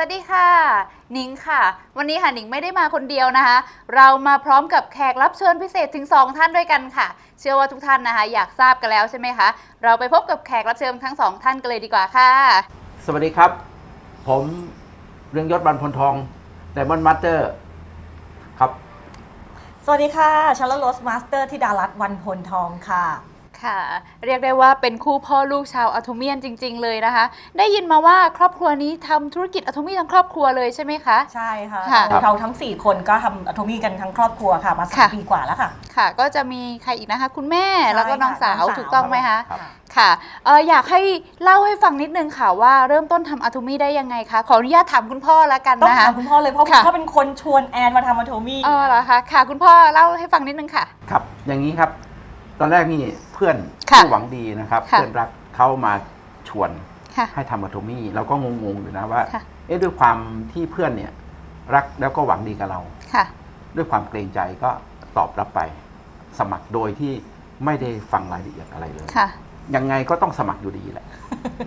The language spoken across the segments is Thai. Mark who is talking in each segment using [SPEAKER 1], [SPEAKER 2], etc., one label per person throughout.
[SPEAKER 1] วัสดีค่ะนิงค่ะ วันนี้ค่ะนิงไม่ได้มาคนเดียวนะคะ เรามาพร้อมกับแขกรับเชิญพิเศษถึง 2 ท่านด้วยกันค่ะ เชื่อว่าทุกท่านนะคะ อยากทราบกันแล้วใช่ไหมคะ เราไปพบกับแขกรับเชิญทั้งสองท่านกันเลยดีกว่าค่ะ
[SPEAKER 2] สวัสดีครับ ผมเรืองยศบรรพลทองไดมอนด์มาสเตอร์ครับ
[SPEAKER 3] สวัสดีค่ะชาร์ลโรสมาสเตอร์ธิดารัตน์วันพลทองค่ะ
[SPEAKER 1] ค่ะ เรียกได้ว่าเป็นคู่พ่อลูกชาวอะโทเมียนจริง ๆ เลยนะคะ ได้ยินมาว่าครอบครัวนี้ทำธุรกิจอะโทมีทั้งครอบครัวเลยใช่ไหมคะ
[SPEAKER 3] ใช่ค่ะ
[SPEAKER 1] ค่ะ
[SPEAKER 3] เราเราทั้ง 4 คนก็ทำอะโทมี่กันทั้งครอบครัวค่ะมาสาม
[SPEAKER 1] ค่ะ
[SPEAKER 3] ปีกว่าแล้วค่ะ
[SPEAKER 1] ค่ะ ก็จะมีใครอีกนะคะ คุณแม่
[SPEAKER 3] ใช่
[SPEAKER 1] แล้วก็น้อง
[SPEAKER 3] ค่ะ
[SPEAKER 1] สาว
[SPEAKER 3] น้องสาว
[SPEAKER 1] ถูกต้องไหมคะ
[SPEAKER 2] ครับ
[SPEAKER 1] ค่ะเอออยากให้เล่าให้ฟังนิดนึงค่ะว่าเริ่มต้นทำอะโทมี่ได้ยังไงคะขออนุญาตถามคุณพ่อแล้วกัน
[SPEAKER 3] ต้อง
[SPEAKER 1] นะคะ
[SPEAKER 3] ถามคุณพ่อเลยเพราะคุณ
[SPEAKER 1] ค่ะ
[SPEAKER 3] พ่อเป็นคนชวนแอนมาทำอะโทมี่
[SPEAKER 1] เออเหรอคะค่ะ คุณพ่อเล่าให้ฟังนิดนึงค่ะ
[SPEAKER 2] ครับ อย่างนี้ครับ ตอนแรกนี่เพื่อน
[SPEAKER 1] ค่ะ
[SPEAKER 2] ผู้หวังดีนะครับ
[SPEAKER 1] ค่ะ
[SPEAKER 2] เพื่อนรักเขามาชวน
[SPEAKER 1] ค่ะ
[SPEAKER 2] ให้ทำอะโทมี่เราก็งงๆอยู่นะว่า
[SPEAKER 1] ค่ะ
[SPEAKER 2] เอ๊ะด้วยความที่เพื่อนเนี่ยรักแล้วก็หวังดีกับเรา
[SPEAKER 1] ค่ะ
[SPEAKER 2] ด้วยความเกรงใจก็ตอบรับไป สมัครโดยที่ไม่ได้ฟังรายละเอียดอะไรเลย
[SPEAKER 1] ค่ะ
[SPEAKER 2] ยังไงก็ต้องสมัครอยู่ดีแหละ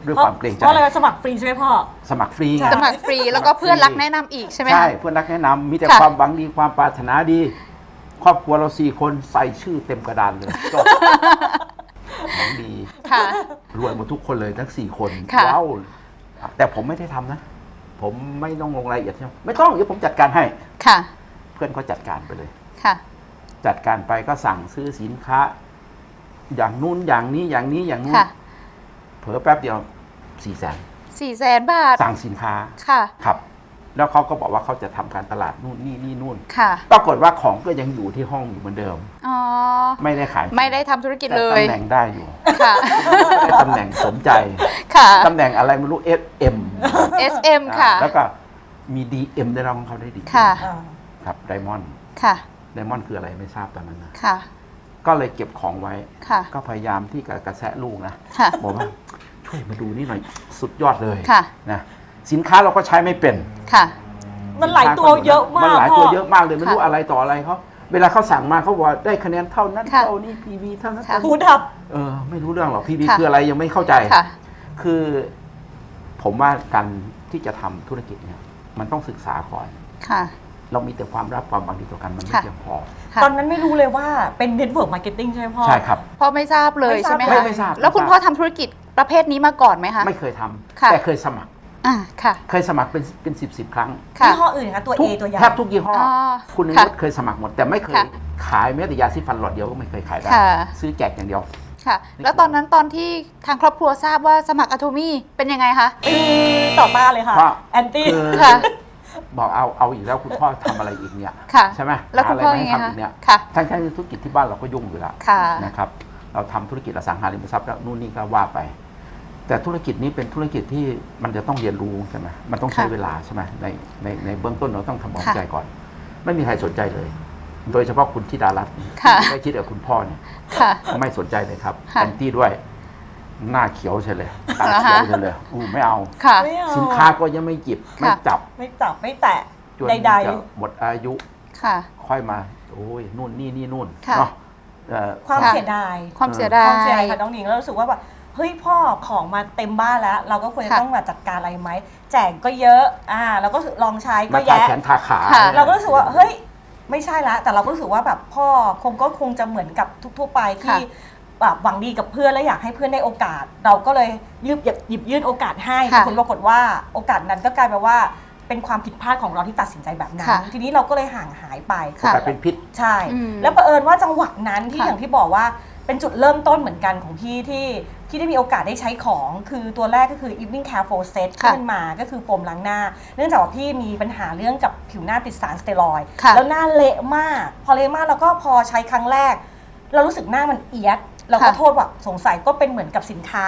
[SPEAKER 2] ด้วยความเกรงใจ
[SPEAKER 3] เพราะอะไรสมัครฟรีใช่ไหมพ่อ
[SPEAKER 2] สมัครฟรีไง
[SPEAKER 3] ใช่
[SPEAKER 1] สมัครฟรีแล้วก็เพื่อนรักแนะนำอีกใช่ไหมคะ
[SPEAKER 2] ใช่เพื่อนรักแนะนำมีแต่
[SPEAKER 1] ค่ะ
[SPEAKER 2] ความหวังดีความปรารถนาดี ครอบครัวเราสี่คนใส่ชื่อเต็มกระดานเลยจบหวังดี
[SPEAKER 1] ค่ะ
[SPEAKER 2] รวยหมดทุกคนเลยทั้งสี่คน
[SPEAKER 1] ค่ะ
[SPEAKER 2] ว้าวแต่ผมไม่ได้ทำนะ ผมไม่ต้องลงรายละเอียดใช่ไหมไม่ต้องเดี๋ยวผมจัดการให้
[SPEAKER 1] ค่ะ
[SPEAKER 2] เพื่อนก็จัดการไปเลย
[SPEAKER 1] ค่ะ
[SPEAKER 2] จัดการไปก็สั่งซื้อสินค้า อย่างนู้นอย่างนี้อย่างนี้อย่างนู้น
[SPEAKER 1] ค่ะ
[SPEAKER 2] เผลอแป๊บเดียวสี่แสน
[SPEAKER 1] สี่แสนบาท
[SPEAKER 2] สั่งสินค้า
[SPEAKER 1] ค่ะ
[SPEAKER 2] ครับ แล้วเขาก็บอกว่าเขาจะทำการตลาดนู่นนี่นี่นู่น
[SPEAKER 1] ค่ะ
[SPEAKER 2] ปรากฏว่าของก็ยังอยู่ที่ห้องอยู่เหมือนเดิม
[SPEAKER 1] อ๋อ
[SPEAKER 2] ไม่ได้ขาย
[SPEAKER 1] ไม่ได้ทำธุรกิจ
[SPEAKER 2] แต่
[SPEAKER 1] เลย
[SPEAKER 2] ตำแหน่งได้อยู่
[SPEAKER 1] ค่ะ
[SPEAKER 2] ได้ตำแหน่งสมใจ
[SPEAKER 1] ค่ะ
[SPEAKER 2] ตำแหน่งอะไรไม่รู้ SM
[SPEAKER 1] SM ค่ะ
[SPEAKER 2] แล้วก็มี DM ได้รับของเขาได้ดี
[SPEAKER 1] ค่ะ
[SPEAKER 3] อ่า
[SPEAKER 2] ครับไดมอนด์
[SPEAKER 1] ค่ะ
[SPEAKER 2] ไดมอนด์คืออะไรไม่ทราบตอนนั้นนะ
[SPEAKER 1] ค่ะ
[SPEAKER 2] ก็เลยเก็บของไว้
[SPEAKER 1] ค่ะ
[SPEAKER 2] ก็พยายามที่จะกระแสะลูกนะ
[SPEAKER 1] ค่ะ
[SPEAKER 2] บอกว่าช่วยมาดูนี่หน่อยสุดยอดเลย
[SPEAKER 1] ค่ะ
[SPEAKER 2] นะ สินค้าเราก็ใช้ไม่เป็น
[SPEAKER 1] ค่ะ
[SPEAKER 3] มันหลายตัวเยอะมาก
[SPEAKER 2] มันหลาย
[SPEAKER 3] พ่
[SPEAKER 2] ตัว
[SPEAKER 3] อ
[SPEAKER 2] เยอะมากเลยไม่รู้
[SPEAKER 1] ค่ะ
[SPEAKER 2] อะไรต่ออะไรเขาเวลาเขาสั่งมาเขาบอกว่าได้คะแนนเท่านั้น
[SPEAKER 1] ค่ะ
[SPEAKER 2] เท่านี้ PV เท่านั้น
[SPEAKER 1] ค่ะ
[SPEAKER 3] หูดับ
[SPEAKER 2] เออไม่รู้เรื่องหรอก PV
[SPEAKER 1] ค่ะ
[SPEAKER 2] คืออะไรยังไม่เข้าใจ
[SPEAKER 1] ค่ะ
[SPEAKER 2] คือผมว่าการที่จะทำธุรกิจเนี่ยมันต้องศึกษาก่อน
[SPEAKER 1] ค่ะ
[SPEAKER 2] เรามีแต่ความรับความหวังดีต่อกันมันไม่
[SPEAKER 1] ค่ะ
[SPEAKER 2] เพียงพอ
[SPEAKER 1] ค่ะ
[SPEAKER 3] ตอนนั้นไม่รู้เลยว่าเป็นเน็ตเวิร์กมาร์เก็ตติ้งใช่ไหมพ่อ
[SPEAKER 2] ใช่ครับ
[SPEAKER 1] พ่อไม่ทราบเลย
[SPEAKER 3] ไม่ทราบ
[SPEAKER 1] ใช่ไหม
[SPEAKER 2] ไม่
[SPEAKER 1] คะ
[SPEAKER 2] ไม่ทราบ
[SPEAKER 1] แล้วคุณ
[SPEAKER 2] ไม่ทราบ
[SPEAKER 1] พ่อทำธุรกิจประเภทนี้มาก่อนไหมคะ
[SPEAKER 2] ไม่เคยทำ
[SPEAKER 1] ค่ะ
[SPEAKER 2] แต่เคยสมัคร
[SPEAKER 1] อ่าค่ะ
[SPEAKER 2] เคยสมัครเป็นเป็นสิบสิบครั้ง
[SPEAKER 1] ค่ะ
[SPEAKER 3] ยี่ห้ออื่นนะคะตัว
[SPEAKER 2] ทุ
[SPEAKER 3] A
[SPEAKER 2] ก
[SPEAKER 3] ตัวใหญ่
[SPEAKER 2] แทบทุกยี่ห้ออ
[SPEAKER 1] อ
[SPEAKER 2] คุณนิ
[SPEAKER 1] ค่ะ
[SPEAKER 2] รุธเคยสมัครหมด แต่ไม่เคย
[SPEAKER 1] ค่ะ
[SPEAKER 2] ขายแม้แต่ยาสีฟันหลอดเดียวก็ไม่เคยขายได้
[SPEAKER 1] ค่ะ
[SPEAKER 2] ซื้อแจกอย่างเดียว
[SPEAKER 1] ค่ะ แล้วตอนนั้นตอนที่ทางครอบครัวทราบว่าสมัครอะโทมี่เป็นยังไงคะ
[SPEAKER 3] ปีต่อต้านเลยค่ะ
[SPEAKER 2] เพราะ
[SPEAKER 3] แอนตี้
[SPEAKER 2] คือ
[SPEAKER 1] ค่ะ
[SPEAKER 2] บอกเอาเอาอีกแล้วคุณพ่อทำอะไรอีกเนี่ย
[SPEAKER 1] ค่ะ
[SPEAKER 2] ใช่ไหม
[SPEAKER 1] แล้วคุณพ่อ
[SPEAKER 2] หาะไร
[SPEAKER 1] ยังไง
[SPEAKER 2] มาให้ทำ
[SPEAKER 1] คะ
[SPEAKER 2] อีกเนี่ย
[SPEAKER 1] ค่ะ
[SPEAKER 2] ทั้งทั้งที่ธุรกิจที่บ้านเราก็ยุ่งอยู่แล้ว
[SPEAKER 1] ค่ะ
[SPEAKER 2] นะครับ เราทำธุรกิจอสังหาริมทรัพย์แล้วนู่นนี่ก็ว่าไป แต่ธุรกิจนี้เป็นธุรกิจที่มันจะต้องเรียนรู้ใช่ไหมมันต้องใช้
[SPEAKER 1] ค่ะ
[SPEAKER 2] เวลาใช่ไหมในในในเบื้องต้นเราต้องทำความ
[SPEAKER 1] ค่ะ
[SPEAKER 2] เข้าใจก่อน ไม่มีใครสนใจเลย โดยเฉพาะคุณธิดารัตน์
[SPEAKER 1] ค่ะ
[SPEAKER 2] ที่ได้คิดกับคุณพ่อเนี่ย
[SPEAKER 1] ค่ะ
[SPEAKER 2] ไม่สนใจเลยครับ
[SPEAKER 1] ค่ะ
[SPEAKER 2] แอนตี้ด้วยหน้าเขียวใช่เลยตา
[SPEAKER 1] เหรอ
[SPEAKER 2] เขี
[SPEAKER 1] คะ
[SPEAKER 2] ยวใช่เลยอู้ไม่เอา
[SPEAKER 1] ค่ะ
[SPEAKER 3] ไม่เอา
[SPEAKER 2] สินค้าก็ยังไม่หยิบไม่
[SPEAKER 1] ค่ะ
[SPEAKER 2] จับ
[SPEAKER 3] ไม่จับไม่แตะ
[SPEAKER 2] จน
[SPEAKER 3] ใด
[SPEAKER 2] จะหมดอายุ
[SPEAKER 1] ค่ะ
[SPEAKER 2] ค่อยมา โอ้ยนู่นนี่นี่นู่น
[SPEAKER 1] ค่ะ
[SPEAKER 2] เนาะเอ่อ
[SPEAKER 3] ๆความ
[SPEAKER 1] ค่ะ
[SPEAKER 3] เสียดาย
[SPEAKER 1] ความเสีย
[SPEAKER 3] ค
[SPEAKER 1] ดา
[SPEAKER 3] วยมเสียดายค่ะน้องหนิงแล้วรู้สึกว่าแบบ เฮ้ยพ่อของมาเต็มบ้านแล้ว เราก็ควรจะ
[SPEAKER 1] ค่ะ
[SPEAKER 3] ต้องมาจัดการอะไรไหมแจกก็เยอะอ่าแล้วก็ลองใช้ก็
[SPEAKER 2] มาทา
[SPEAKER 3] แยะ
[SPEAKER 2] แขนทาขา
[SPEAKER 1] ค่ะ
[SPEAKER 3] เราก็รู้สึกว่าเฮ้ยไม่ใช่ละ แต่เราก็รู้สึกว่าแบบพ่อคงก็คงจะเหมือนกับทั่วๆไปที่
[SPEAKER 1] ค่ะ
[SPEAKER 3] แบบหวังดีกับเพื่อนและอยากให้เพื่อนได้โอกาส เราก็เลยหยิบหยิบหยิบยื่นโอกาสให้
[SPEAKER 1] ค่ะ
[SPEAKER 3] ผลปรากฏว่าโอกาสนั้นก็กลายเป็นว่าเป็นความผิดพลาดของเราที่ตัดสินใจแบบนั้น
[SPEAKER 1] ค่ะ
[SPEAKER 3] ทีนี้เราก็เลยห่างหายไป
[SPEAKER 1] ค่ะ
[SPEAKER 2] กลายเป็นพิษ
[SPEAKER 3] ใช่
[SPEAKER 1] อืม
[SPEAKER 3] แล้วเผอิญว่าจังหวะนั้นที่
[SPEAKER 1] ค่ะ
[SPEAKER 3] อย่างที่บอกว่า เป็นจุดเริ่มต้นเหมือนกันของพี่ที่ที่ได้มีโอกาสได้ใช้ของ คือตัวแรกก็คือ evening care for set ที่
[SPEAKER 1] ค่ะ
[SPEAKER 3] มันมาก็คือโฟมล้างหน้า เนื่องจากว่าพี่มีปัญหาเรื่องกับผิวหน้าติดสารสเตียรอยด์
[SPEAKER 1] ค่ะ
[SPEAKER 3] แล้วหน้าเละมาก พอเละมากแล้วก็พอใช้ครั้งแรก เรารู้สึกหน้ามันเอียด เราก็
[SPEAKER 1] ค่ะ
[SPEAKER 3] โทษว่าสงสัยก็เป็นเหมือนกับสินค้า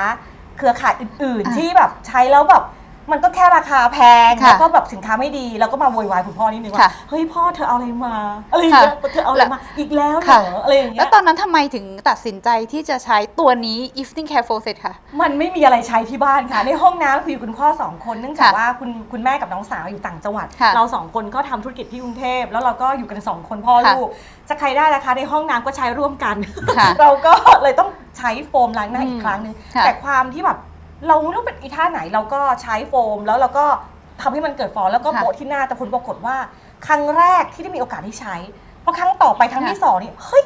[SPEAKER 3] เครือข่ายอื่น
[SPEAKER 1] อะ
[SPEAKER 3] ๆที่แบบใช้แล้วแบบ มันก็แค่ราคาแพง
[SPEAKER 1] ค่ะ
[SPEAKER 3] แล้วก็แบบสินค้าไม่ดีแล้วก็มาโวยวายคุณพ่อนิดนึงว่า
[SPEAKER 1] ค่ะ
[SPEAKER 3] เฮ้ยพ่อเธอเอาอะไรมาอะไรอย่างเงี้ย
[SPEAKER 1] ค่ะ
[SPEAKER 3] เธอเอาอะไรมาอีกแล้วเหร
[SPEAKER 1] ค่ะ
[SPEAKER 3] ออะไรอย่างเงี้
[SPEAKER 1] แล้ว
[SPEAKER 3] ย
[SPEAKER 1] ตอนนั้นทำไมถึงตัดสินใจที่จะใช้ตัวนี้ Evening Care for Set ค่ะ
[SPEAKER 3] มันไม่มีอะไรใช้ที่บ้านค่ะ ในห้องน้ำคืออยู่คุณพ่อสองคนเนื่องจาก
[SPEAKER 1] ค่ะ
[SPEAKER 3] ว่าคุณคุณแม่กับน้องสาวอยู่ต่างจังหวัด
[SPEAKER 1] ค่ะ
[SPEAKER 3] เราสองคนก็ทำธุรกิจที่กรุงเทพแล้วเราก็อยู่กันสองคนพ่อ
[SPEAKER 1] ค่ะ
[SPEAKER 3] ลูกจะใครได้นะคะในห้องน้ำก็ใช้ร่วมกัน
[SPEAKER 1] ค่ะ
[SPEAKER 3] เราก็เลยต้องใช้โฟมล้างหน้า
[SPEAKER 1] อืม
[SPEAKER 3] อีกครั้งหนึ่ง
[SPEAKER 1] ค่ะ
[SPEAKER 3] แต่ความที่แบบ เราไม่รู้เป็นอีท่าไหนเราก็ใช้โฟม แล้วเราก็ทำให้มันเกิดฟองแล้วก็
[SPEAKER 1] ค่ะ
[SPEAKER 3] โปะที่หน้าแต่ผลปรากฏว่า ครั้งแรกที่ได้มีโอกาสได้ใช้พอครั้งต่อไปครั้ง
[SPEAKER 1] ค่ะ
[SPEAKER 3] ที่สองนี่เฮ้ย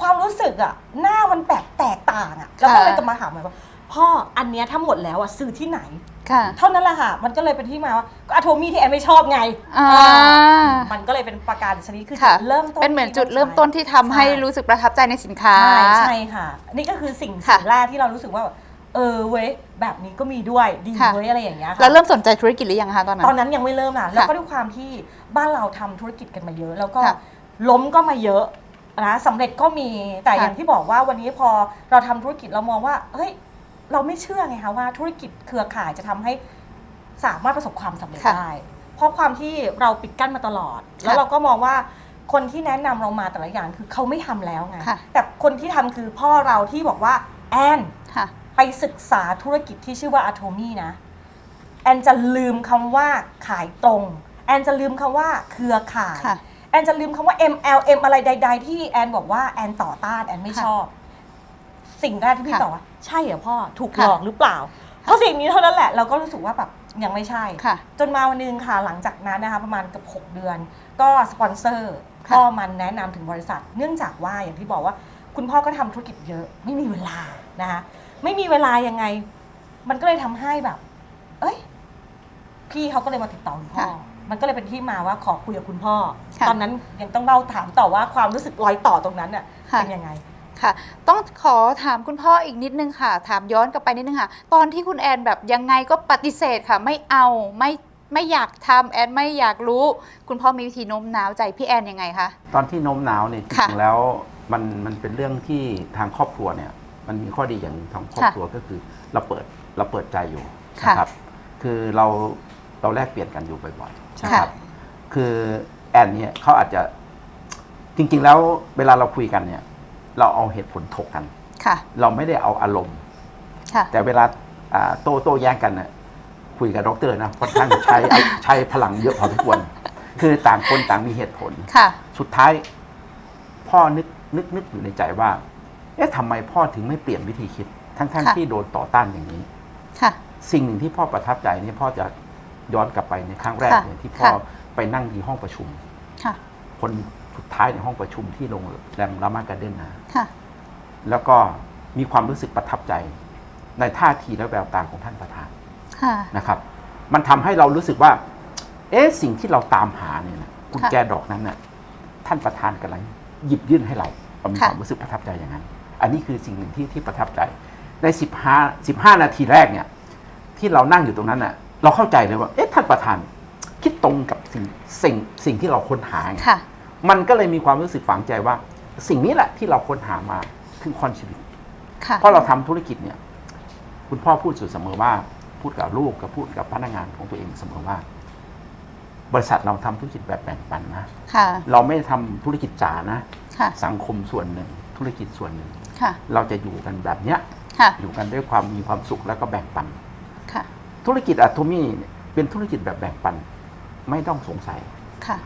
[SPEAKER 3] ความรู้สึกอะหน้ามันแปลกแตกต่างอะแล้วก็
[SPEAKER 1] ค่ะ
[SPEAKER 3] เลยกลับมาถามใหม่ว่าพ่ออันเนี้ยถ้าหมดแล้วอะซื้อที่ไหน
[SPEAKER 1] ค่ะ
[SPEAKER 3] เท่านั้นแหละค่ะ มันก็เลยเป็นที่มาว่าก็อะโทมี่ที่แอนไม่ชอบไง
[SPEAKER 1] อ่า
[SPEAKER 3] มันก็เลยเป็นประการชนิดคือ
[SPEAKER 1] ค่ะ
[SPEAKER 3] จุดเริ่มต้น
[SPEAKER 1] เป็นเหมือน
[SPEAKER 3] ที่
[SPEAKER 1] จุดเริ่มต้นที่ทำให้
[SPEAKER 3] ใช่
[SPEAKER 1] รู้สึกประทับใจในสินค้า
[SPEAKER 3] ใช่ใช่ค่ะ นี่ก็คือสิ่ง
[SPEAKER 1] ค่ะ
[SPEAKER 3] สิ่งแรกที่เรารู้สึกว่า เออเว้ยแบบนี้ก็มีด้วยดี
[SPEAKER 1] ค่ะ
[SPEAKER 3] เว้ยอะไรอย่างเงี้ยค่ะ
[SPEAKER 1] แล้วเริ่มสนใจธุรกิจหรือยังคะตอนนั้น
[SPEAKER 3] ตอนนั้นยังไม่เริ่มนะแล้วก็
[SPEAKER 1] ค่ะ
[SPEAKER 3] ด้วยความที่บ้านเราทำธุรกิจกันมาเยอะ แล้วก็
[SPEAKER 1] ค่ะ
[SPEAKER 3] ล้มก็มาเยอะนะสำเร็จก็มีแต่
[SPEAKER 1] ค่ะ
[SPEAKER 3] อย่างที่บอกว่าวันนี้พอเราทำธุรกิจเรามองว่าเฮ้ยเราไม่เชื่อไงคะว่าธุรกิจเครือข่ายจะทำให้สามารถประสบความสำเร็จ
[SPEAKER 1] ค่ะ
[SPEAKER 3] ได้ เพราะความที่เราปิดกั้นมาตลอดแล้ว
[SPEAKER 1] ค่ะ
[SPEAKER 3] เราก็มองว่าคนที่แนะนำเรามาแต่ละอย่างคือเขาไม่ทำแล้วไง
[SPEAKER 1] ค่ะ
[SPEAKER 3] แต่คนที่ทำคือพ่อเราที่บอกว่าแอน
[SPEAKER 1] ค่ะ
[SPEAKER 3] ไปศึกษาธุรกิจที่ชื่อว่า Atomy นะ แอนจะลืมคำว่าขายตรง แอนจะลืมคำว่าเครือข่าย
[SPEAKER 1] ค่ะ
[SPEAKER 3] แอนจะลืมคำว่า MLM อะไรใด ๆ ที่แอนบอกว่าแอนต่อต้านแอนไม่
[SPEAKER 1] ค่ะ
[SPEAKER 3] ชอบ สิ่งแรกที่พี่
[SPEAKER 1] ค่ะ
[SPEAKER 3] ตอบว่าใช่เหรอพ่อถูก
[SPEAKER 1] ค่ะ
[SPEAKER 3] หลอกหรือเปล่า เพราะสิ่งนี้เท่านั้นแหละเราก็รู้สึกว่าแบบยังไม่ใช่
[SPEAKER 1] ค่ะ
[SPEAKER 3] จนมาวันหนึงค่ะหลังจากนั้นนะคะประมาณเกับ 6 เดือน ก็สปอนเซอร์
[SPEAKER 1] ค่ะ
[SPEAKER 3] ก็มันแนะนำถึงบริษัท เนื่องจากว่าอย่างที่บอกว่า คุณพ่อก็ทำธุรกิจเยอะไม่มีเวลานะคะ ไม่มีเวลายังไง มันก็เลยทำให้แบบ เอ้ย พี่เขาก็เลยมาติดต่อคุณพ่อ
[SPEAKER 1] ค่ะ
[SPEAKER 3] มันก็เลยเป็นที่มาว่าขอคุยกับคุณพ่อ
[SPEAKER 1] ค่ะ
[SPEAKER 3] ตอนนั้นยังต้องเล่าถามต่อว่าความรู้สึกรอยต่อตรงนั้นน่ะ
[SPEAKER 1] ค่ะ
[SPEAKER 3] เป็นยังไง
[SPEAKER 1] ค่ะ ต้องขอถามคุณพ่ออีกนิดนึงค่ะ ถามย้อนกลับไปนิดนึงค่ะ ตอนที่คุณแอนแบบยังไงก็ปฏิเสธค่ะ ไม่เอาไม่ไม่อยากทำแอนไม่อยากรู้ คุณพ่อมีวิธีโน้มน้าวใจพี่แอนยังไงคะ
[SPEAKER 2] ตอนที่โน้มน้าวเนี่ยจ
[SPEAKER 1] ค่ะ
[SPEAKER 2] ริงๆแล้วมันมันเป็นเรื่องที่ทางครอบครัวเนี่ย มันมีข้อดีอย่างหนึ่งทางครอบ
[SPEAKER 1] ค่ะ
[SPEAKER 2] ครัวก็คือ เราเปิดเราเปิดใจอยู่
[SPEAKER 1] ค่ะ
[SPEAKER 2] นะครับ คือเราเราแลกเปลี่ยนกันอยู่บ่อยๆ
[SPEAKER 3] ใช่
[SPEAKER 2] นะครับ คือแอนเนี่ยเขาอาจจะจริง ๆ แล้วเวลาเราคุยกันเนี่ย เราเอาเหตุผลถกกัน
[SPEAKER 1] ค่ะ
[SPEAKER 2] เราไม่ได้เอาอารมณ์
[SPEAKER 1] ค่ะ
[SPEAKER 2] แต่เวลาอ่าโต้โต้แย้งกันเนี่ยคุยกับดรนะค่อนข้างใช้ใช้พลังเยอะพอสมควรคือต่างคนต่างมีเหตุผล
[SPEAKER 1] ค่ะ
[SPEAKER 2] สุดท้าย พ่อนึกนึกนึกอยู่ในใจว่า เอ๊ะทำไมพ่อถึงไม่เปลี่ยนวิธีคิด ทั้งๆ
[SPEAKER 1] ค่ะ
[SPEAKER 2] ที่โดนต่อต้านอย่างนี้
[SPEAKER 1] ค่ะ
[SPEAKER 2] สิ่งหนึ่งที่พ่อประทับใจนี่พ่อจะย้อนกลับไปในครั้งแรก
[SPEAKER 1] ค่ะ
[SPEAKER 2] เนี่ยที่พ่อ
[SPEAKER 1] ค่ะ
[SPEAKER 2] ไปนั่งที่ห้องประชุม
[SPEAKER 1] ค่ะ
[SPEAKER 2] คนสุดท้ายในห้องประชุมที่โรงแรมรามาการ์เด้นนะ
[SPEAKER 1] ค่ะ
[SPEAKER 2] แล้วก็มีความรู้สึกประทับใจ ในท่าทีและแววตาของท่านประธาน
[SPEAKER 1] ค่ะ
[SPEAKER 2] นะครับ มันทำให้เรารู้สึกว่า เอ๊ะสิ่งที่เราตามหาเนี่ยนะกุญแจดอกนั้นน่ะท่านประธานกำลังหยิบยื่นให้เราเรามี
[SPEAKER 1] ค่ะ
[SPEAKER 2] ความรู้สึกประทับใจอย่างนั้น อันนี้คือสิ่งหนึ่งที่ที่ประทับใจ ในสิบห้าสิบห้านาทีแรกเนี่ยที่เรานั่งอยู่ตรงนั้นน่ะเราเข้าใจเลยว่าเอ๊ะท่านประธาน คิดตรงกับสิ่งสิ่งสิ่งที่เราค้นหาไง
[SPEAKER 1] ค่ะ
[SPEAKER 2] มันก็เลยมีความรู้สึกฝังใจว่า สิ่งนี้แหละที่เราค้นหามาคือคอนชีวิต
[SPEAKER 1] ค่ะ
[SPEAKER 2] เพราะเราทำธุรกิจเนี่ย คุณพ่อพูดอยู่เสมอว่า พูดกับลูกกับพูดกับพนักงานของตัวเองเสมอว่า บริษัทเราทำธุรกิจแบบแบ่งปันนะ
[SPEAKER 1] ค่ะ
[SPEAKER 2] เราไม่ทำธุรกิจจ๋านะ
[SPEAKER 1] ค่ะ
[SPEAKER 2] สังคมส่วนหนึ่ง ธุรกิจส่วนหนึ่ง
[SPEAKER 1] ค่ะ
[SPEAKER 2] เราจะอยู่กันแบบเนี้ย
[SPEAKER 1] ค่ะ
[SPEAKER 2] อยู่กันด้วยความมีความสุขแล้วก็แบ่งปัน
[SPEAKER 1] ค่ะ
[SPEAKER 2] ธุรกิจอะโทมี่เป็นธุรกิจแบบแบ่งปัน ไม่ต้องสงสัย
[SPEAKER 1] ค่ะ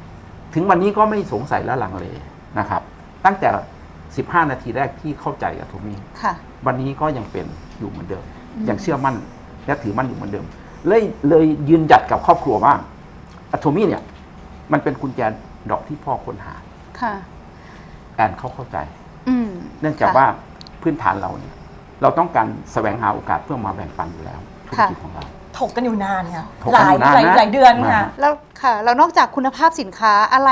[SPEAKER 2] ถึงวันนี้ก็ไม่สงสัยและลังเลนะครับ ตั้งแต่ 15 นาทีแรกที่เข้าใจกับโทมี่
[SPEAKER 1] ค่ะ
[SPEAKER 2] วันนี้ก็ยังเป็นอยู่เหมือนเดิม
[SPEAKER 1] อืม
[SPEAKER 2] ยังเชื่อมั่นและถือมั่นอยู่เหมือนเดิม เลยเลยยืนหยัดกับครอบครัวว่าอะโทมี่เนี่ย มันเป็นกุญแจดอกที่พ่อค้นหา
[SPEAKER 1] ค่ะ
[SPEAKER 2] แอนเขาเข้าใจ
[SPEAKER 1] อืม
[SPEAKER 2] เนื่องจาก
[SPEAKER 1] ค่ะ
[SPEAKER 2] ว่าพื้นฐานเราเนี่ยเราต้องการแสวงหาโอกาสเพื่อมาแบ่งปันอยู่แล้วธุร
[SPEAKER 1] ค่ะ
[SPEAKER 2] กิจของเรา
[SPEAKER 3] ถกกันอยู่นานค่ะ
[SPEAKER 2] ถก
[SPEAKER 3] ห
[SPEAKER 2] กัน
[SPEAKER 3] ลา
[SPEAKER 2] อยยู่นาน
[SPEAKER 3] หลาย
[SPEAKER 2] นะ
[SPEAKER 3] หลายเดือนค่ะ
[SPEAKER 2] มา
[SPEAKER 1] แล้วค่ะแล้วนอกจากคุณภาพสินค้าอะไร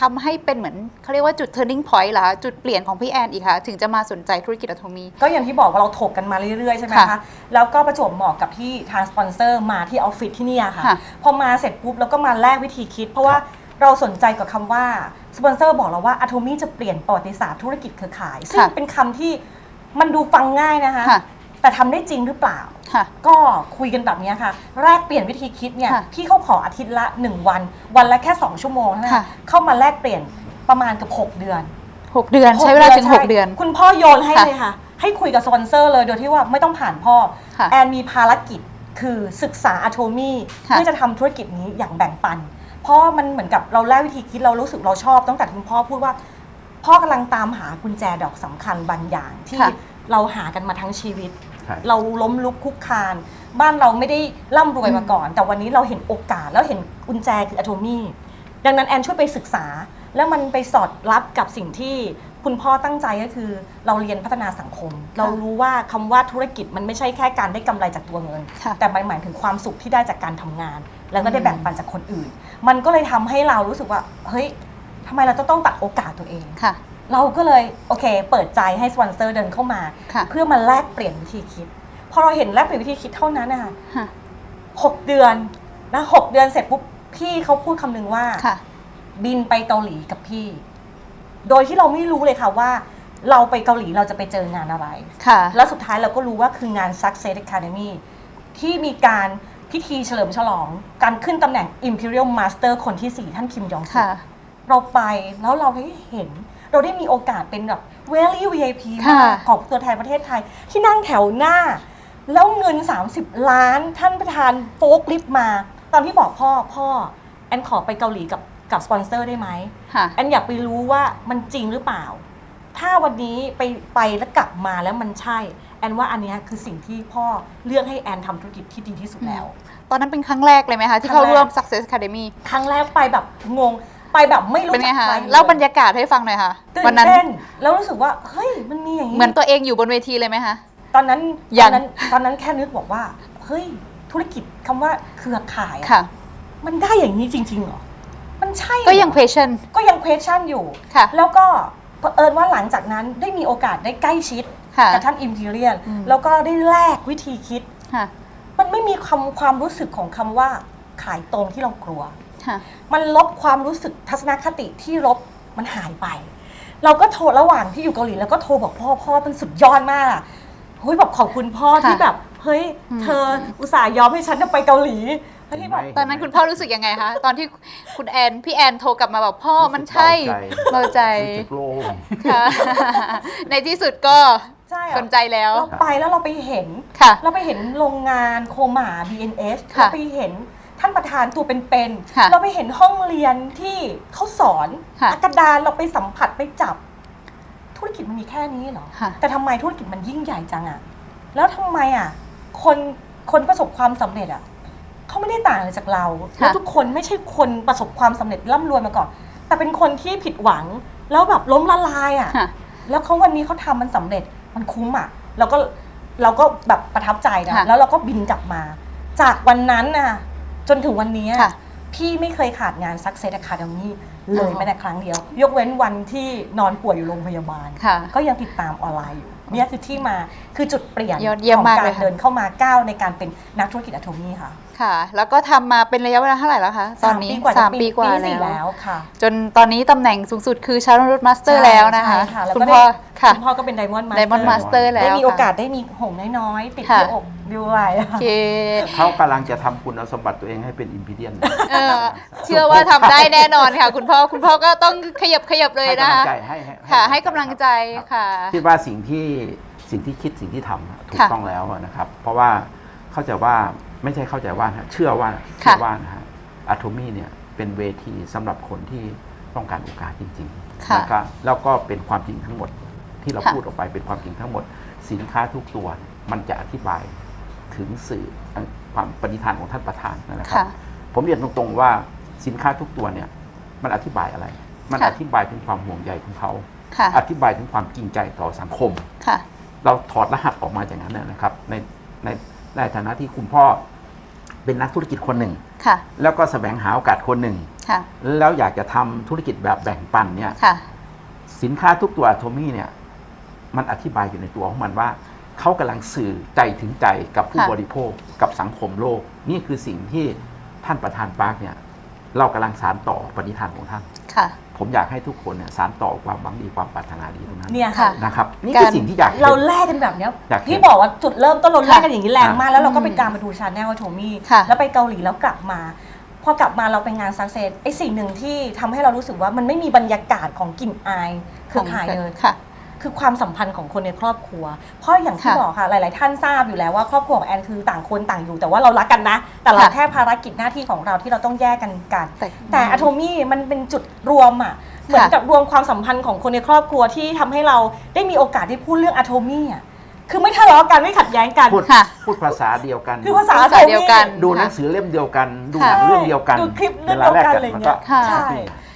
[SPEAKER 1] ทำให้เป็นเหมือนเขาเรียกว่าจุด turning point เหรอคะจุดเปลี่ยนของพี่แอนอีกคะถึงจะมาสนใจธุรกิจอะโทมี
[SPEAKER 3] ก็อย่างที่บอกว่าเราถกกันมาเรื่อยๆ ใช่ไหม
[SPEAKER 1] ค่ะ
[SPEAKER 3] คะแล้วก็ประจวบเหมาะกับที่ทางสปอนเซอร์มาที่ออฟฟิศที่เนี่ยค่ะ
[SPEAKER 1] ค่ะ
[SPEAKER 3] พอมาเสร็จปุ๊บแล้วก็มาแลกวิธีคิด เพราะว่า เราสนใจกับคำว่าสปอนเซอร์บอกเราว่าอะโทมี่จะเปลี่ยนประวัติศาสตร์ธุรกิจเครือข่าย ซึ่ง
[SPEAKER 1] ค่ะ
[SPEAKER 3] เป็นคำที่มันดูฟังง่ายนะคะ
[SPEAKER 1] ค่ะ
[SPEAKER 3] แต่ทำได้จริงหรือเปล่า
[SPEAKER 1] ค่ะ
[SPEAKER 3] ก็คุยกันแบบเนี้ยค่ะ แรกเปลี่ยนวิธีคิดเนี่ย
[SPEAKER 1] ค่ะ
[SPEAKER 3] พี่เขาขออาทิตย์ละ 1 วัน วันละแค่ 2 ชั่วโมงเท่านั้น
[SPEAKER 1] ค่ะ
[SPEAKER 3] เข้ามาแลกเปลี่ยนประมาณเกับ 6 เดือน
[SPEAKER 1] หกเดือนใช้เวลาถึงหกเดือน
[SPEAKER 3] คุณพ่อโยนให้
[SPEAKER 1] ค่ะ
[SPEAKER 3] เลยค่ะ ให้คุยกับสปอนเซอร์เลยโดยที่ว่าไม่ต้องผ่านพ่อ
[SPEAKER 1] ค่ะ
[SPEAKER 3] แอนมีภารกิจคือศึกษาอะโทมี่
[SPEAKER 1] ค่ะ
[SPEAKER 3] เพื่อจะทำธุรกิจนี้อย่างแบ่งปันเพราะมันเหมือนกับเราแลกวิธีคิดเรารู้สึกเราชอบตั้งแต่คุณพ่อพูดว่า พ่อกำลังตามหากุญแจดอกสำคัญบางอย่างที่
[SPEAKER 1] ค่ะ
[SPEAKER 3] เราหากันมาทั้งชีวิต
[SPEAKER 2] ช่
[SPEAKER 3] เราล้มลุกคลุกคลาน บ้านเราไม่ได้ร่ำรวยมาก่อน แต่วันนี้เราเห็นโอกาสแล้วเห็นกุญแจคืออะโทมี่ดังนั้นแอนช่วยไปศึกษา แล้วมันไปสอดรับกับสิ่งที่ คุณพ่อตั้งใจก็คือเราเรียนพัฒนาสังคม เรารู้ว่าคำว่าธุรกิจมันไม่ใช่แค่การได้กำไรจากตัวเงิน
[SPEAKER 1] ค่ะ
[SPEAKER 3] แต่มันหมายถึงความสุขที่ได้จากการทำงาน แล้วก็ได้แบ่งปันจากคนอื่น มันก็เลยทำให้เรารู้สึกว่าเฮ้ยทำไมเราจะต้องตัดโอกาสตัวเอง
[SPEAKER 1] ค่ะ
[SPEAKER 3] เราก็เลยโอเค เปิดใจให้สปอนเซอร์เดินเข้ามา
[SPEAKER 1] ค่ะ
[SPEAKER 3] เพื่อมาแลกเปลี่ยนวิธีคิดพอเราเห็นแลกเปลี่ยนวิธีคิดเท่านั้นนะคะ
[SPEAKER 1] ค่ะ
[SPEAKER 3] หกเดือนนะหกเดือนเสร็จปุ๊บพี่เขาพูดคำนึงว่า
[SPEAKER 1] ค่ะ
[SPEAKER 3] บินไปเกาหลีกับพี่ โดยที่เราไม่รู้เลยค่ะว่า เราไปเกาหลีเราจะไปเจองานอะไร
[SPEAKER 1] ค่ะ
[SPEAKER 3] แล้วสุดท้ายเราก็รู้ว่าคืองาน Success Academy ที่มีการพิธีเฉลิมฉลอง การขึ้นตำแหน่ง Imperial Master คนที่ 4 ท่านคิมยองซุ
[SPEAKER 1] ค่ะ
[SPEAKER 3] เราไปแล้วเราได้เห็น เราได้มีโอกาสเป็นแบบ very VIP
[SPEAKER 1] ค่ะ
[SPEAKER 3] มากของตัวแทนประเทศไทย ที่นั่งแถวหน้า แล้วเงิน 30 ล้านท่านประธานโฟกลิฟต์มา ตอนที่บอกพ่อพ่อ แอนขอไปเกาหลีกับ กับสปอนเซอร์ได้ไหม
[SPEAKER 1] ค่ะ
[SPEAKER 3] แอนอยากไปรู้ว่ามันจริงหรือเปล่า ถ้าวันนี้ไปไปแล้วกลับมาแล้วมันใช่ แอนว่าอันเนี้ยคือสิ่งที่พ่อเลือกให้แอนทำธุรกิจที่ดีที่สุดแล้ว
[SPEAKER 1] ตอนนั้นเป็นครั้งแรกเลยไหมคะ ที่
[SPEAKER 3] ครั้
[SPEAKER 1] เข้าง
[SPEAKER 3] แรก
[SPEAKER 1] ร่วม Success Academy
[SPEAKER 3] ครั้งแรกไปแบบงง ไปแบบไม่รู้
[SPEAKER 1] เป็นไง
[SPEAKER 3] จัก
[SPEAKER 1] คะ
[SPEAKER 3] ใคร
[SPEAKER 1] เล่าบรรยากาศให้ฟังหน่อยค่ะ
[SPEAKER 3] ตื่
[SPEAKER 1] วัน
[SPEAKER 3] น
[SPEAKER 1] นั้น
[SPEAKER 3] เต้นแล้วรู้สึกว่าเฮ้ยมันมีอย่างนี้
[SPEAKER 1] เหมือนตัวเองอยู่บนเวทีเลยไหมคะ
[SPEAKER 3] ตอนนั้น
[SPEAKER 1] ยั
[SPEAKER 3] ตองนนั้นตอนนั้นแค่นึกบอกว่า เฮ้ย ธุรกิจคำว่าเครือข่ายอะ
[SPEAKER 1] ค่ะ
[SPEAKER 3] มันได้อย่างนี้จริง ๆ เหรอ มันใช่เหรอ
[SPEAKER 1] ก็ยัง question
[SPEAKER 3] ก็ยัง question อยู่
[SPEAKER 1] ค่ะ
[SPEAKER 3] แล้วก็เผอิญว่าหลังจากนั้นได้มีโอกาสได้ใกล้ชิด
[SPEAKER 1] ค่ะ
[SPEAKER 3] กับท่านอิมพีเรียล
[SPEAKER 1] อืม
[SPEAKER 3] แล้วก็ได้แลกวิธีคิด
[SPEAKER 1] ค่ะ
[SPEAKER 3] มันไม่มีคำความรู้สึกของคำว่าขายตรงที่เรากลัว
[SPEAKER 1] ค่ะ
[SPEAKER 3] มันลบความรู้สึกทัศนคติที่ลบมันหายไป เราก็โทรระหว่างที่อยู่เกาหลีแล้วก็โทรบอกพ่อพ่อเป็นสุดยอดมากอะเฮ้ยแบบขอบคุณพ่อ
[SPEAKER 1] ค่ะ
[SPEAKER 3] ที่แบบ เฮ้ย
[SPEAKER 1] อืม
[SPEAKER 3] เธออุตส่าห์ยอมให้ฉันไปเกาหลี แล้วที่แบบ
[SPEAKER 2] เห็ไหม
[SPEAKER 1] ตอนนั้นคุณพ่อรู้สึกยังไงคะ ตอนที่คุณแอนพี่แอนโทรกลับมาบอกพ่อมันใช่
[SPEAKER 2] เบาใจ
[SPEAKER 1] เบาใจ
[SPEAKER 2] รู้สึกโล่ง
[SPEAKER 1] ค่ะ ในที่สุดก็
[SPEAKER 3] ใช่อะ
[SPEAKER 1] สนใจแล้ว
[SPEAKER 3] เราไปแล้วเราไปเห็น
[SPEAKER 1] ค่ะ
[SPEAKER 3] เราไปเห็นโรงงานโคหมา BNS
[SPEAKER 1] ค่ะ
[SPEAKER 3] เราไปเห็นท่านประธานตัวเป็น
[SPEAKER 1] ค่ะ
[SPEAKER 3] ๆ เราไปเห็นห้องเรียนที่เขาสอน
[SPEAKER 1] ค่ะ
[SPEAKER 3] กระดานเราไปสัมผัสไปจับ ธุรกิจมันมีแค่นี้เหรอ
[SPEAKER 1] ค่ะ
[SPEAKER 3] แต่ทำไมธุรกิจมันยิ่งใหญ่จังอะแล้วทำไมอะคนคนประสบความสำเร็จอะ เขาไม่ได้ต่างอะไรจากเรา
[SPEAKER 1] ค่ะ
[SPEAKER 3] แล้วทุกคนไม่ใช่คนประสบความสำเร็จร่ำรวยมาก่อน แต่เป็นคนที่ผิดหวังแล้วแบบล้มละลายอะ
[SPEAKER 1] ค่ะ
[SPEAKER 3] แล้วเขาวันนี้เขาทำมันสำเร็จมันคุ้มอะเราก็เราก็แบบประทับใจนะ
[SPEAKER 1] ค่ะ
[SPEAKER 3] แล้วเราก็บินกลับมา จากวันนั้นน่ะจนถึงวันนี้
[SPEAKER 1] ค่ะ
[SPEAKER 3] พี่ไม่เคยขาดงาน Success Academy เลย
[SPEAKER 1] อ๋อ
[SPEAKER 3] แม้แต่ครั้งเดียว ยกเว้นวันที่นอนป่วยอยู่โรงพยาบาล
[SPEAKER 1] ค่ะ
[SPEAKER 3] ก็ยังติดตามออนไลน์อยู่เนี่ยคือที่มาคือจุดเปลี่ยน
[SPEAKER 1] ยอดเยี่ยม
[SPEAKER 3] ของ
[SPEAKER 1] มาก
[SPEAKER 3] กา
[SPEAKER 1] เล
[SPEAKER 3] ร
[SPEAKER 1] ยค่ะ
[SPEAKER 3] เดินเข้ามาก้าวในการเป็นนักธุรกิจอะโทมี่ค่ะ
[SPEAKER 1] ค่ะ แล้วก็ทำมาเป็นระยะเวลาเท่าไหร่แล้วคะ ตอนนี้
[SPEAKER 3] สามปีกว่า
[SPEAKER 1] สามปีกว่า
[SPEAKER 3] ปีสี่
[SPEAKER 1] แล้
[SPEAKER 3] แล้ววค่ะ
[SPEAKER 1] จนตอนนี้ตำแหน่งสูงสุดคือชาร์ลรูทมาสเตอร์
[SPEAKER 3] ใช่
[SPEAKER 1] แล้วนะคะ
[SPEAKER 3] ใช่ค่ะแล้ว
[SPEAKER 1] คุณ
[SPEAKER 3] ก็
[SPEAKER 1] พ่อ
[SPEAKER 3] ได้
[SPEAKER 1] ค่ะ
[SPEAKER 3] คุณพ่อก็เป็นไดมอนด์มา
[SPEAKER 1] Diamond Master แล้ว
[SPEAKER 3] ได้มีโอกาส
[SPEAKER 1] ค่ะ
[SPEAKER 3] ได้มีหงน้อยๆติด
[SPEAKER 1] ค่ะ
[SPEAKER 3] ที่อกด้วย
[SPEAKER 1] โอเค
[SPEAKER 2] เขากำลังจะทำคุณสมบัติตัวเองให้เป็นอิมพีเรียน
[SPEAKER 1] เออเชื่อว่าทำได้แน่นอนค่ะ คุณพ่อคุณพ่อก็ต้องขยับขยับเลยนะคะ
[SPEAKER 2] ให้
[SPEAKER 1] ค่ะ ให้กำลังใจค่ะ
[SPEAKER 2] คิดว่าสิ่งที่สิ่งที่คิดสิ่งที่ทำอะถูก
[SPEAKER 1] ค่ะ
[SPEAKER 2] ต้องแล้วอะนะครับ เพราะว่าเข้าใจว่า ไม่ใช่เข้าใจว่านะเชื่อว่า
[SPEAKER 1] ค่ะ
[SPEAKER 2] เชื่อว่านะฮะอะโทมี่เนี่ยเป็นเวทีสำหรับคนที่ต้องการโอกาสจริงๆ
[SPEAKER 1] ค่ะ
[SPEAKER 2] นะครับแล้วก็เป็นความจริงทั้งหมดที่เรา
[SPEAKER 1] ค่ะ
[SPEAKER 2] พูดออกไปเป็นความจริงทั้งหมด สินค้าทุกตัวมันจะอธิบายถึงสื่อความปณิธานของท่านประธานนะครับ
[SPEAKER 1] ค่ะ
[SPEAKER 2] ผมเรียนตรงๆว่าสินค้าทุกตัวเนี่ย มันอธิบายอะไร มัน
[SPEAKER 1] ค่ะ
[SPEAKER 2] อธิบายถึงความห่วงใยของเขา
[SPEAKER 1] ค่ะ
[SPEAKER 2] อธิบายถึงความจริงใจต่อสังคม
[SPEAKER 1] ค่ะ
[SPEAKER 2] เราถอดรหัสออกมาอย่างนั้นนะนะครับ ในใน ในฐานะที่คุณพ่อเป็นนักธุรกิจคนหนึ่ง
[SPEAKER 1] ค่ะ
[SPEAKER 2] แล้วก็แสวงหาโอกาสคนหนึ่ง
[SPEAKER 1] ค่ะ
[SPEAKER 2] แล้วอยากจะทำธุรกิจแบบแบ่งปันเนี่ย
[SPEAKER 1] ค่ะ
[SPEAKER 2] สินค้าทุกตัวอะโทมี่เนี่ย มันอธิบายอยู่ในตัวของมันว่า เขากำลังสื่อใจถึงใจกับผู้
[SPEAKER 1] ค่ะ
[SPEAKER 2] บริโภคกับสังคมโลก นี่คือสิ่งที่ท่านประธานปาร์คเนี่ย เรากำลังสารต่อปณิธานของท่าน
[SPEAKER 1] ค่ะ
[SPEAKER 2] ผมอยากให้ทุกคนเนี่ยสารต่อความหวังดีความปรารถนาดีตรงนั้น
[SPEAKER 3] เนี่ย
[SPEAKER 1] ค่ะ
[SPEAKER 3] ค่ะ
[SPEAKER 2] นะครับนี่คือ
[SPEAKER 1] การ
[SPEAKER 2] สิ่งที่อยากห็น
[SPEAKER 3] เราแลกกันแบบเนี้ย
[SPEAKER 2] อยากเห็น
[SPEAKER 3] พี่บอกว่าจุดเริ่มต้นเราแลกกันอย่างนี้แรงมาก แล้วเราก็
[SPEAKER 1] อืม
[SPEAKER 3] ไปการมาดูชาแนลโทมี่
[SPEAKER 1] ค่ะ
[SPEAKER 3] แล้วไปเกาหลีแล้วกลับมา พอกลับมาเราไปงานซักเซสไอสิ่งหนึ่งที่ทำให้เรารู้สึกว่ามันไม่มีบรรยากาศของกลิ่นอายเครือข่ายเลย
[SPEAKER 1] ค่ะ
[SPEAKER 3] คือความสัมพันธ์ของคนในครอบครัว เพราะอย่างที่
[SPEAKER 1] ค่ะ
[SPEAKER 3] บอกค่ะหลาย ๆ ท่านทราบอยู่แล้วว่าครอบครัวของแอนคือต่างคนต่างอยู่ แต่ว่าเรารักกันนะ แต่เรา
[SPEAKER 1] ค่ะ
[SPEAKER 3] แค่ภารกิจหน้าที่ของเราที่เราต้องแยกกันกัน
[SPEAKER 1] แต่
[SPEAKER 3] แต่อะโทมี่มันเป็นจุดรวมอะเหมือนกับรวมความสัมพันธ์ของคนในครอบครัวที่ทำให้เราได้มีโอกาสได้พูดเรื่องอะโทมี่อะคือไม่ทะเลาะกันไม่ขัดแย้งกัน
[SPEAKER 2] พูด
[SPEAKER 1] ค่ะ
[SPEAKER 2] พูดภาษาเดียวกัน
[SPEAKER 3] คือภาษา
[SPEAKER 1] ภาษาเดียวกัน
[SPEAKER 2] ดูหนังสือเล่มเดียวกัน ดูห
[SPEAKER 1] ค่ะ
[SPEAKER 2] นังเรื่องเดียวกัน
[SPEAKER 3] ดูคลิปเรื่อง
[SPEAKER 2] วลาแรก
[SPEAKER 3] เดียวกันอะไร
[SPEAKER 2] มัน
[SPEAKER 3] เงี้
[SPEAKER 2] ก็
[SPEAKER 3] ย
[SPEAKER 1] ค่ะ
[SPEAKER 3] ใช่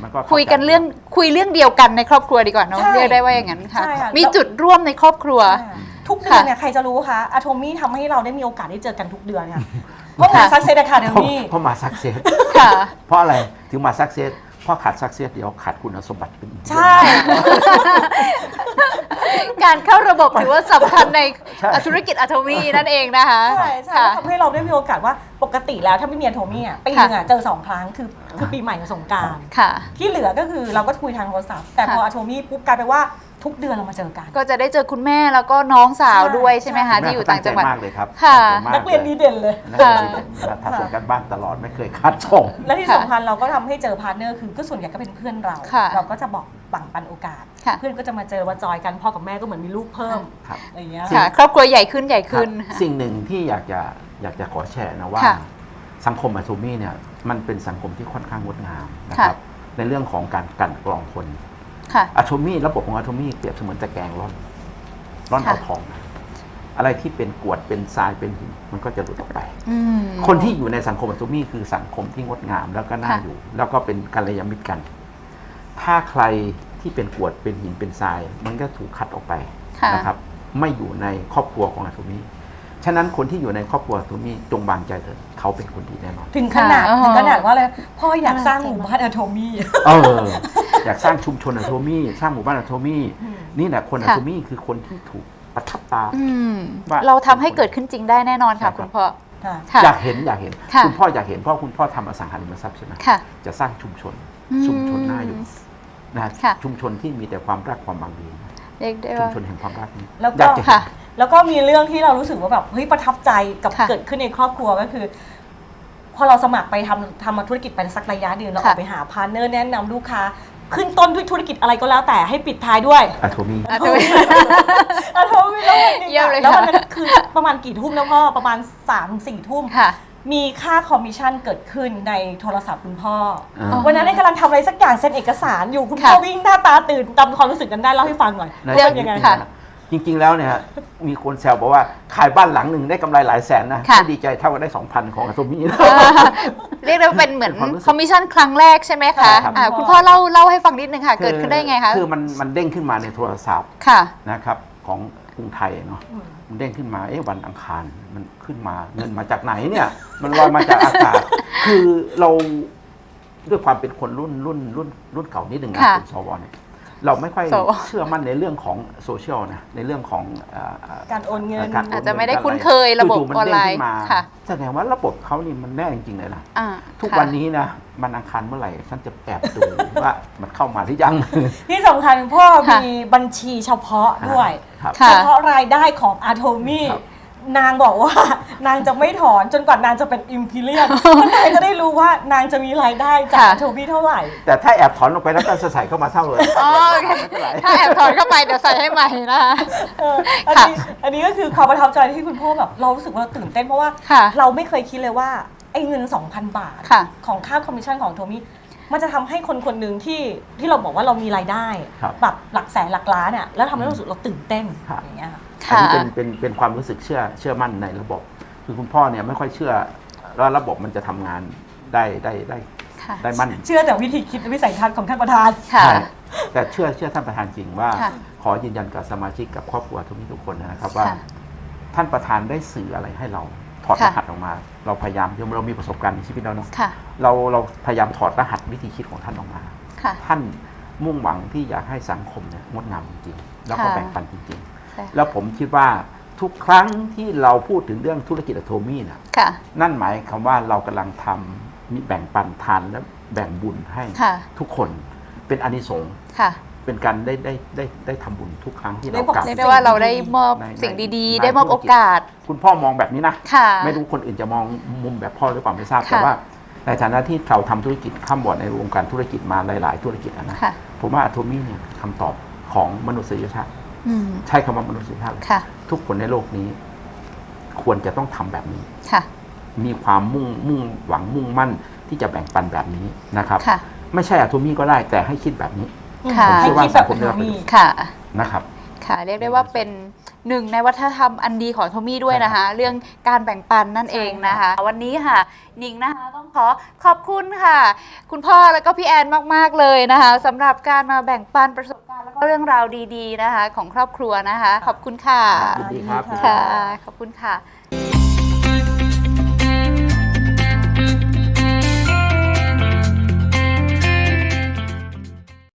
[SPEAKER 2] มันก็เข้า
[SPEAKER 1] คุยกัน
[SPEAKER 2] ใจ
[SPEAKER 1] เรื่องคุยเรื่องเดียวกันในครอบครัวดีกว่าเนอะ
[SPEAKER 3] ใช่
[SPEAKER 1] เรียกได้ว่าอย่างนั้นค่ะ
[SPEAKER 3] ใช่ค่ะ
[SPEAKER 1] มี
[SPEAKER 3] แล้ว
[SPEAKER 1] จุดร่วมในครอบครัว
[SPEAKER 3] ทุกเดือนเนี่ยใครจะรู้คะอะโทมี่ทำให้เราได้มีโอกาสได้เจอกันทุกเดือนค่ะเพราะงานซักเซสอะคาเด
[SPEAKER 2] เพราะ
[SPEAKER 3] มี่
[SPEAKER 2] เพราะมาซักเซส
[SPEAKER 1] ค่ะ
[SPEAKER 2] เพราะอะไรถึงมาซักเซสเพราะขาดซักเซสเดี๋ยวขาดคุณสมบัติเป็นอีก
[SPEAKER 3] ใช่
[SPEAKER 1] การเข้าระบบถือว่าสำคัญใน
[SPEAKER 2] ใช่
[SPEAKER 1] ธุรกิจอะโทมีนั่นเองนะคะ
[SPEAKER 3] ใช่ใช่
[SPEAKER 1] ค่ะ
[SPEAKER 3] ทำให้เราได้มีโอกาสว่าปกติแล้วถ้าไม่มีอะโทมี่อะปีหนึงอะเจอสองครั้งคือคือปีใหม่กับสงกราร
[SPEAKER 1] ค่ะ
[SPEAKER 3] ที่เหลือก็คือเราก็คุยทางโทรศัพท์แต่พอ
[SPEAKER 1] ค่ะ
[SPEAKER 3] อะโทมี่ปุ๊บกลายเป็นว่า ทุกเดือนเรามาเจอกัน
[SPEAKER 1] ก็จะได้เจอคุณแม่แล้วก็น้องสาว
[SPEAKER 3] ใช่
[SPEAKER 1] ด้วยใช่ไหมคะ
[SPEAKER 2] แม่
[SPEAKER 1] ที่อยู่
[SPEAKER 2] เข
[SPEAKER 1] ต่างจังหวัด
[SPEAKER 2] ใจมากเลยครับ
[SPEAKER 1] ค่ะ
[SPEAKER 2] ตั้งใจมาก
[SPEAKER 3] นักเรียนดีเด่นเลย
[SPEAKER 2] นักเรียนดีเด่นนะทำส่งกันบ้านตลอดไม่เคยขาดส่ง
[SPEAKER 3] และที่
[SPEAKER 1] ค่ะ
[SPEAKER 3] สำคัญเราก็ทำให้เจอพาร์ทเนอร์คือก็ส่วนใหญ่ก็เป็นเพื่อนเรา
[SPEAKER 1] ค่ะ
[SPEAKER 3] เราก็จะบอกปังปันโอกาส
[SPEAKER 1] ค่ะ
[SPEAKER 3] เพื่อนก็จะมาเจอมาจอยกันพ่อกับแม่ก็เหมือนมีลูกเพิ่ม
[SPEAKER 2] ครับ
[SPEAKER 3] อะไรอย่างเงี้ย
[SPEAKER 1] ค่ะครอบครัวใหญ่ขึ้นใหญ่ขึ้น
[SPEAKER 2] ครับสิ่งหนึ่งที่อยากจะอยากจะขอแชร์นะว่า
[SPEAKER 1] ค่ะ
[SPEAKER 2] สังคมอะโทมี่เนี่ยมันเป็นสังคมที่ค่อนข้างงดงามนะ
[SPEAKER 1] ค่ะ
[SPEAKER 2] ครับในเรื่องของการกลันกรองคน
[SPEAKER 1] ค่ะ
[SPEAKER 2] อะโทมี่ระบบของอะโทมี่เปรียบเสมือนตะแกรงร่อนร่อน
[SPEAKER 1] ค่ะ
[SPEAKER 2] เอาทองนะอะไรที่เป็นกรวดเป็นทรายเป็นหินมันก็จะหลุดออกไป
[SPEAKER 1] อืม
[SPEAKER 2] คนที่อยู่ในสังคมอะโทมี่คือสังคมที่งดงามแล้วก็น่า
[SPEAKER 1] ค่ะ
[SPEAKER 2] อยู่ แล้วก็เป็นกัลยาณมิตรกัน ถ้าใครที่เป็นกรวดเป็นหินเป็นทราย มันก็ถูกคัดออกไป
[SPEAKER 1] ค่ะ
[SPEAKER 2] นะครับ ไม่อยู่ในครอบครัวของอะโทมี่ฉะนั้นคนที่อยู่ในครอบครัวอะโทมี่จงวางใจเถอะเขาเป็นคนดีแน่นอน
[SPEAKER 3] ถึงขนาด
[SPEAKER 1] ค่ะ
[SPEAKER 3] ถึงขนาดว่าเลยพ่ออยากสร้างหมู่บ้านอะโทมี่
[SPEAKER 2] เอออยากสร้างชุมชนอะโทมี่สร้างหมู่บ้านอะโทมี่
[SPEAKER 3] อืม
[SPEAKER 2] นี่แหละคนอะ
[SPEAKER 1] ค่ะ
[SPEAKER 2] โทมี่คือคนที่ถูกประทับตา
[SPEAKER 1] อืม
[SPEAKER 2] ว่า
[SPEAKER 1] เราทำให้เกิดขึ้นจริงได้แน่นอนค่ะ
[SPEAKER 2] ใช่ครับ
[SPEAKER 1] คุณพ่อ
[SPEAKER 3] ค่ะ
[SPEAKER 1] ค่ะ
[SPEAKER 2] อยากเห็นอยากเห็น
[SPEAKER 1] ค่ะ
[SPEAKER 2] คุณพ่ออยากเห็นเพราะคุณพ่อทำอสังหาริมทรัพย์ใช่ไหม
[SPEAKER 1] ค่ะ
[SPEAKER 2] จะสร้างชุมชน
[SPEAKER 1] อืม
[SPEAKER 2] ชุมชนน่าอยู่นะ
[SPEAKER 1] ค่ะ
[SPEAKER 2] ชุมชนที่มีแต่ความรักความบางดี
[SPEAKER 1] เรียกได้
[SPEAKER 2] ชุม
[SPEAKER 1] ว่า
[SPEAKER 2] ชนแห่งความรักนี้
[SPEAKER 3] แล้วก็
[SPEAKER 2] อยากจะเห็น
[SPEAKER 1] ค่ะ
[SPEAKER 3] แล้วก็มีเรื่องที่เรารู้สึกว่าแบบเฮ้ยประทับใจกับ
[SPEAKER 1] ค่ะ
[SPEAKER 3] เกิดขึ้นในครอบครัวก็คือ พอเราสมัครไปทำทำมาธุรกิจไปสักระยะหนึ่งเราอ
[SPEAKER 1] ค่ะ
[SPEAKER 3] อกไปหาพาร์ทเนอร์แนะนำลูกค้า ขึ้นต้นด้วยธุรกิจอะไรก็แล้วแต่ให้ปิดท้ายด้วย
[SPEAKER 2] อะโทมี่
[SPEAKER 1] อะโทมี่
[SPEAKER 3] อะโทมี่แล้ววันหนึง
[SPEAKER 1] เยี่ยม
[SPEAKER 3] อะ
[SPEAKER 1] เลย
[SPEAKER 3] แล้ว
[SPEAKER 1] ค่ะ
[SPEAKER 3] วันนั้นคือประมาณกี่ทุ่มแล้วพ่อประมาณ3ามสี่ทุ่ม
[SPEAKER 1] ค่ะ
[SPEAKER 3] มีค่าคอมมิชชั่นเกิดขึ้นในโทรศัพท์คุณพ่อ
[SPEAKER 2] อ่า
[SPEAKER 1] อ๋อ
[SPEAKER 3] วันนั้นเนี่ยกำลังทำอะไรสักอย่างเซ็นเอกสารอยู่คุณพ่อ
[SPEAKER 1] ค่ะ
[SPEAKER 3] วิ่งหน้าตาตื่นจำความรู้สึกกันได้เล่าให้ฟังหน่อย
[SPEAKER 2] นะ
[SPEAKER 1] เรื่อง
[SPEAKER 3] ว่ายังไง
[SPEAKER 1] ค่ะ
[SPEAKER 2] จริง ๆ แล้วเนี่ยมีคนแซวบอกว่าขายบ้านหลังหนึ่งได้กำไรหลายแสนนะ
[SPEAKER 1] ค่ะ
[SPEAKER 2] ก็ดีใจเท่ากับได้สองพันของอะโทมี่นะ
[SPEAKER 1] อ่าเรียกได้ว่าเป็นเหมือน
[SPEAKER 2] เป็นความรู้สึก
[SPEAKER 1] คอมมิชชั่นครั้งแรกใช่ไหม
[SPEAKER 2] ใช่
[SPEAKER 1] คะ
[SPEAKER 2] ครับ
[SPEAKER 1] อ่าคุณพ่อเล่าเล่าให้ฟังนิดนึงค่ะ เกิดขึ้นได้ไงคะ
[SPEAKER 2] คือมันมันเด้งขึ้นมาในโทรศัพท์
[SPEAKER 1] ค่ะ
[SPEAKER 2] นะครับของกรุงไทยเนาะ
[SPEAKER 3] อืม
[SPEAKER 2] มันเด้งขึ้นมาเอ๊ะวันอังคารมันขึ้นมาเงินมาจากไหนเนี่ย มันลอยมาจากอากาศ คือเราด้วยความเป็นคนรุ่นรุ่นรุ่นรุ่นเก่านิดหนึ่งนะ
[SPEAKER 1] ค่ะ
[SPEAKER 2] คุณสวเนี่ย เราไม่ค่อย
[SPEAKER 1] สว
[SPEAKER 2] เชื่อมั่นในเรื่องของโซเชียลนะในเรื่องของเอ่อเอ่อ
[SPEAKER 3] การโอนเงิน
[SPEAKER 2] กรโอา
[SPEAKER 1] จจะไม่ได้
[SPEAKER 2] เงิ
[SPEAKER 1] คุ้นเคยระบบ
[SPEAKER 2] จู่ๆมั
[SPEAKER 1] ออนไลน์
[SPEAKER 2] เด้งขึ้นมา
[SPEAKER 1] ค่ะ
[SPEAKER 2] แสดงว่าระบบเขานี่มันแน่จริงๆเลยนะ
[SPEAKER 1] อ่า
[SPEAKER 2] ทุก
[SPEAKER 1] ค่ะ
[SPEAKER 2] วันนี้นะมันอังคารเมื่อไหร่ฉันจะแอบดู ว่ามันเข้ามาหรือยัง
[SPEAKER 3] ที่สำคัญพ่อ
[SPEAKER 1] ค่ะ
[SPEAKER 3] มีบัญชีเฉพาะด้วย
[SPEAKER 2] ครับ
[SPEAKER 1] ค่ะ
[SPEAKER 3] เฉพาะรายได้ของอาโทมี่
[SPEAKER 2] ครับ
[SPEAKER 3] นางบอกว่า นางจะไม่ถอนจนกว่านางจะเป็นอิมพีเรียนนางจะได้รู้ว่านางจะมีรายได้จาก
[SPEAKER 1] ค่ะ
[SPEAKER 3] อาโทมี่เท่าไหร่
[SPEAKER 2] แต่ถ้าแอบถอนลงไปแล้วก็จะใส่เข้ามาเท่าเลย
[SPEAKER 1] อ๋อโอเค
[SPEAKER 2] ไม่เป็นไร
[SPEAKER 1] ถ้าแอบถอนเข้าไปเดี๋ยวใส่ให้ใหม่นะคะ
[SPEAKER 3] เอออันนี้อันนี้ก็คือความประทับใจที่คุณพ่อแบบเรารู้สึกว่าเราตื่นเต้นเพราะว่า
[SPEAKER 1] ค่ะ
[SPEAKER 3] เราไม่เคยคิดเลยว่าไอ้เงิน 2,000 บาท
[SPEAKER 1] ค่ะ
[SPEAKER 3] ของค่าคอมมิชชั่นของโทมี่มันจะทำให้คนคนหนึ่งที่ที่เราบอกว่าเรามีรายได้
[SPEAKER 2] ครับ
[SPEAKER 3] แบบหลักแสนหลักล้านอะแล้วทำให้เรารู้สึกเราตื่นเต้น
[SPEAKER 2] ครับ
[SPEAKER 3] อย่างเงี้ยค่ะ
[SPEAKER 2] อัน
[SPEAKER 1] ค่ะ
[SPEAKER 2] นี้เป็นเป็นเป็นความรู้สึกเชื่อเชื่อมั่นในระบบ คือคุณพ่อเนี่ยไม่ค่อยเชื่อว่าระบบมันจะทำงานได้ได้ได้
[SPEAKER 1] ค่ะ
[SPEAKER 2] ได้มั่น
[SPEAKER 3] เชื่อแต่วิธีคิดและวิสัยทัศน์ของท่านประธาน
[SPEAKER 1] ค่ะ
[SPEAKER 2] ใช่แต่เชื่อเชื่อท่านประธานจริงว่า
[SPEAKER 1] ค่ะ
[SPEAKER 2] ขอยืนยันกับสมาชิกกับครอบครัวทุกนี้ทุกคนนะครับว่า
[SPEAKER 1] ค่ะ
[SPEAKER 2] ท่านประธานได้สื่ออะไรให้เราถอดร
[SPEAKER 1] ค่ะ
[SPEAKER 2] หัสออกมา เราพยายามเรามีประสบการณ์ในชีวิตเราเนาะ
[SPEAKER 1] ค่ะ
[SPEAKER 2] เราเราพยายามถอดรหัสวิธีคิดของท่านออกมา
[SPEAKER 1] ค่ะ
[SPEAKER 2] ท่านมุ่งหวังที่อยากให้สังคมเนี่ยงดงามจริงๆแล้วก็
[SPEAKER 1] ค่ะ
[SPEAKER 2] แบ่งปันจริง
[SPEAKER 1] ใช่
[SPEAKER 2] ๆ แล้วผมคิดว่าทุกครั้งที่เราพูดถึงเรื่องธุรกิจอะโทมี่นะ
[SPEAKER 1] ค่ะ
[SPEAKER 2] นั่นหมายความว่าเรากำลังทำมีแบ่งปันทานและแบ่งบุญให้
[SPEAKER 1] ค่ะ
[SPEAKER 2] ทุกคนเป็นอานิสงส์
[SPEAKER 1] ค่ะ
[SPEAKER 2] เป็นการได้ได้ได้ได้ทำบุญทุกครั้งที่
[SPEAKER 3] ได้
[SPEAKER 2] เรา
[SPEAKER 3] บอก
[SPEAKER 2] กลับ
[SPEAKER 1] เรียกได้ว่าเราได้มอบ
[SPEAKER 2] ใน
[SPEAKER 1] สิ่งดี
[SPEAKER 2] ใน
[SPEAKER 1] ๆได้มอบโอกาส
[SPEAKER 2] คุณพ่อมองแบบนี้นะ
[SPEAKER 1] ค่ะ
[SPEAKER 2] ไม่รู้คนอื่นจะมองมุมแบบพ่อหรือเปล่าไม่ทราบ
[SPEAKER 1] ค่ะ
[SPEAKER 2] แต่ว่า ในฐานะที่เราทำธุรกิจข้ามบอร์ดในวงการธุรกิจมาหลาย ๆ ธุรกิจอะนะ
[SPEAKER 1] ค่ะ
[SPEAKER 2] ผมว่าอะโทมี่เนี่ยคำตอบของมนุษยชาติ
[SPEAKER 1] อืม
[SPEAKER 2] ใช้คำว่ามนุษยชาติเลย
[SPEAKER 1] ค่ะ
[SPEAKER 2] ทุกคนในโลกนี้ ควรจะต้องทำแบบนี้
[SPEAKER 1] ค่ะ
[SPEAKER 2] มีความมุ่งมุ่งหวังมุ่งมั่นที่จะแบ่งปันแบบนี้นะครับ
[SPEAKER 1] ค่ะ
[SPEAKER 2] ไม่ใช่อะโทมี่ก็ได้แต่ให้คิดแบบนี้
[SPEAKER 1] ค่ะ
[SPEAKER 2] ผม
[SPEAKER 3] ให้
[SPEAKER 2] เชื่อว่า
[SPEAKER 3] คิดแบ
[SPEAKER 2] สั
[SPEAKER 3] บ
[SPEAKER 2] งคม
[SPEAKER 3] โท
[SPEAKER 2] จะเป็น
[SPEAKER 3] มี่
[SPEAKER 1] ค่ะ
[SPEAKER 2] นะครับ
[SPEAKER 1] ค่ะเรียกได้ว่าเป็น หนึ่งในวัฒนธรรมอันดีของโทมี่ด้วยนะคะ เรื่องการแบ่งปันนั่นเองนะคะ วันนี้ค่ะหนิงนะคะต้องขอขอบคุณค่ะ คุณพ่อแล้วก็พี่แอนมาก ๆ เลยนะคะสำหรับการมาแบ่งปันประสบการณ์แล้วก็เรื่องราวดี ๆ นะคะ ของครอบครัวนะคะ ขอบคุณค่ะ
[SPEAKER 2] ยินดีครับ
[SPEAKER 3] ยินดี
[SPEAKER 1] ค่ะ ขอบคุณค่ะ